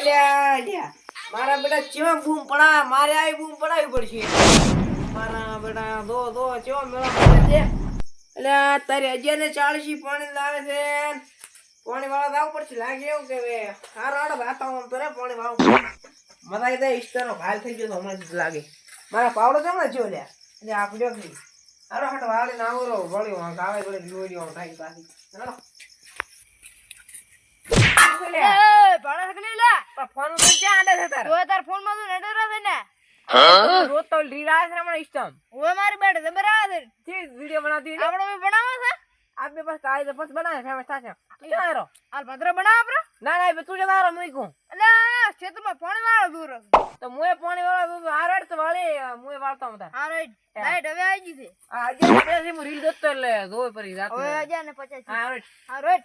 અલ્યા અલ્યા. મારા બેટા ચેવા બૂમ પડા મારે આવી બૂમ પડાવી પડશે. મારા બેટા, દો દો ચેવા મેળા પડે છે? અલ્યા, તારે અગિયાર ને ચાળીસી પાણી લાવે છે. પાણી વાળા લાવવું પડશે લાગે એવું કે હવે. હારો હાડો વાતાવરણ તો રે, પાણી વાળું. મારા કીધા ઈષ્ટનો ઘાલ થઈ ગયો હમણાં જ લાગે. મારા પાવડો કેમ જો લ્યા? એટલે આપણે જોઈ હારો હાટ વાળી ના આવરો વળ્યો ગાવે વળે જોડ્યો થાય પાછી. હાલો. એ, ભાડા ફોન તો ક્યાં આડે છે તારે? તો તાર ફોનમાં તો નેટવર્ક આવે ને રોજ તો આવે છે હમણાં ઇન્સ્ટામ ઓય મારી બેટે જબર આવે છે. જે વિડિયો બનાવતી આપણો બી બનાવો છે? આપ બે બસ કાઈ બસ બનાવે ફેમસ થશે તું જતા રહો હાલ ભદ્ર બનાવો આપણે ના ના બે તું જતા રહો મુઈ કહું. એટલે ક્ષેત્રમાં પાણી વાળો દૂર તો મુએ પાણી વાળા તું આ રેડ તો વાળી મુએ વાળતો હા રાઈટ રાઈટ હવે આવી ગઈ છે. આ અગિયાર પછી હું રીલ જોતો એટલે જોઈ પડી રાત હવે હજાર ને પચાસ. હા રેડ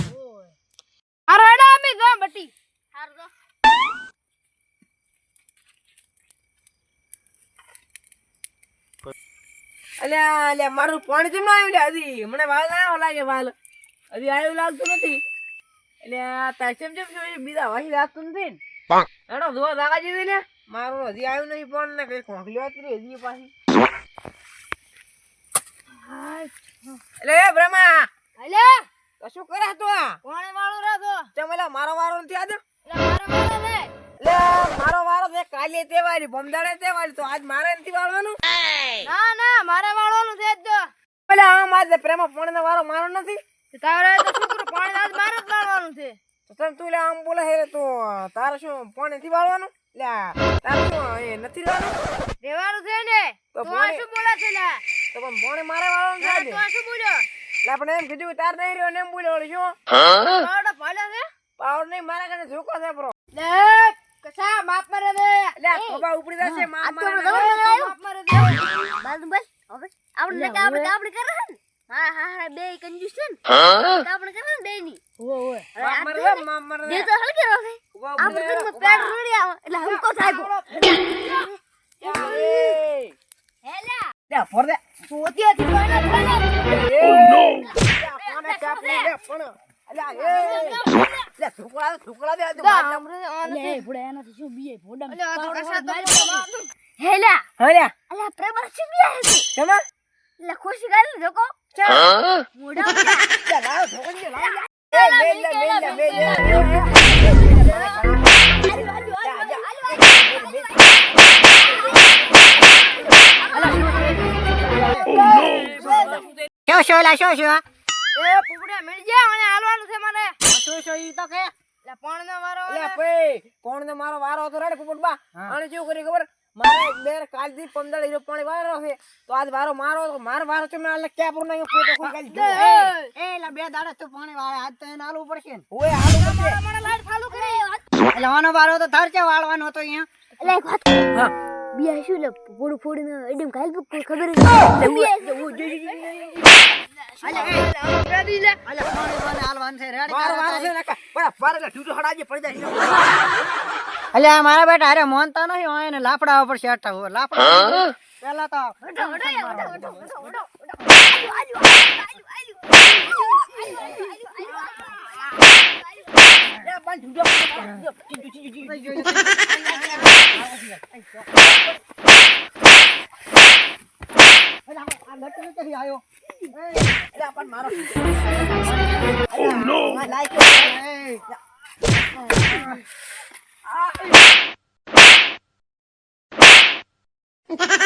અમે જો બટી. હાર દો અલ્યા અલ્યા મારું પાણી કેમ ના આવ્યું હજી? મને વાલ ના આવ્યો લાગે વાલ. હજી આવ્યું લાગતું નથી. એટલે તાર કેમ કેમ છે? બીજા વાસી લાગતું નથી ને. હેડો જોવા દાગા જીધી લે. મારું હજી આવ્યું નહીં પણ ને કઈ ખોખલી વાત કરી હજી પાછી. એટલે બ્રહ્મા. તો શું કરે તું પાણી વાળો રાખો ચમ એટલે મારો વારો નથી આજ મારો વાળો લે. મારો વારો છે કાલે તહેવારી ભમદાડે વાળી તો આજ મારે નથી વાળવાનું? ના ના મારે વાળવાનું છે જ તો એટલે આમ આજ પ્રેમા પાણીનો વારો મારો નથી? તારે તો છોકરો પાણી આજ મારે જ વાળવાનું છે. તો તને તું લે આમ બોલે હે તો તારે શું પાણી નથી વાળવાનું? લે તારે શું એ નથી લેવાનું રેવાનું છે ને. તો તો પાણી- શું બોલે છે લે? તો પણ પાણી મારે વાળવાનું છે તો શું બોલ્યો? આપણે એમ કીધું તાર નહીં રહ્યો ને એમ બોલ્યો વળી શું? પાવડો પાડ્યો છે? પાવર નહીં મારા કારણે ઝૂકો છે બ્રો લે કસા માફ મારે દે. એટલે આ ખોબા ઉપડી જશે માફ મારે આપણે ના. મારે દે. બસ બસ હવે આપણે નકા આપણે આપણે કરે ને? હા હા હા બે કંજૂસ છે ને? આપણે કરે ને બે ની ઓ માર મારે દે, માફ મારે દે. દે તો હલકે રહો છે. આપણે તો પેડ. રોડી આવે એટલે હમકો. હેલા Oh, લે ફોર દે સોતી હતી પણ શું શું લા શું શું એ પુપડિયા મળી ગયા અને હાલવાનું છે મને શું શું ઈ તો કે એટલે પાણીનો વારો લે, આવે. પઈ, મારો વારો હતો રેડ કર્યું ખબર? મારે બે કાલથી પંદર હીરો પાણી વારો છે. તો આજ વારો મારો માર વારો છે મેં ક્યાં પૂરું નહીં ફોટો કોઈ કાલ. એ. લા બે દાડા તો પાણી વાળે આજ તો એને આલવું પડશે ને. ઓય આલુ પડશે. મને લાઈટ ફાલુ કરી. એટલે વાનો વારો તો તાર છે વાળવાનો હતો અહીંયા. એટલે હા. બિયા શું લે પોડું ફોડીને એડમ ખાઈ બક કોઈ ખબર નહીં બિયા જો જો જો અલા અલા મારા બેટા અરે મોનતા નહીં હોય લાપડા ઉપર શેટા લાપડા પેલા તો હડો Oh no! Ha ha ha!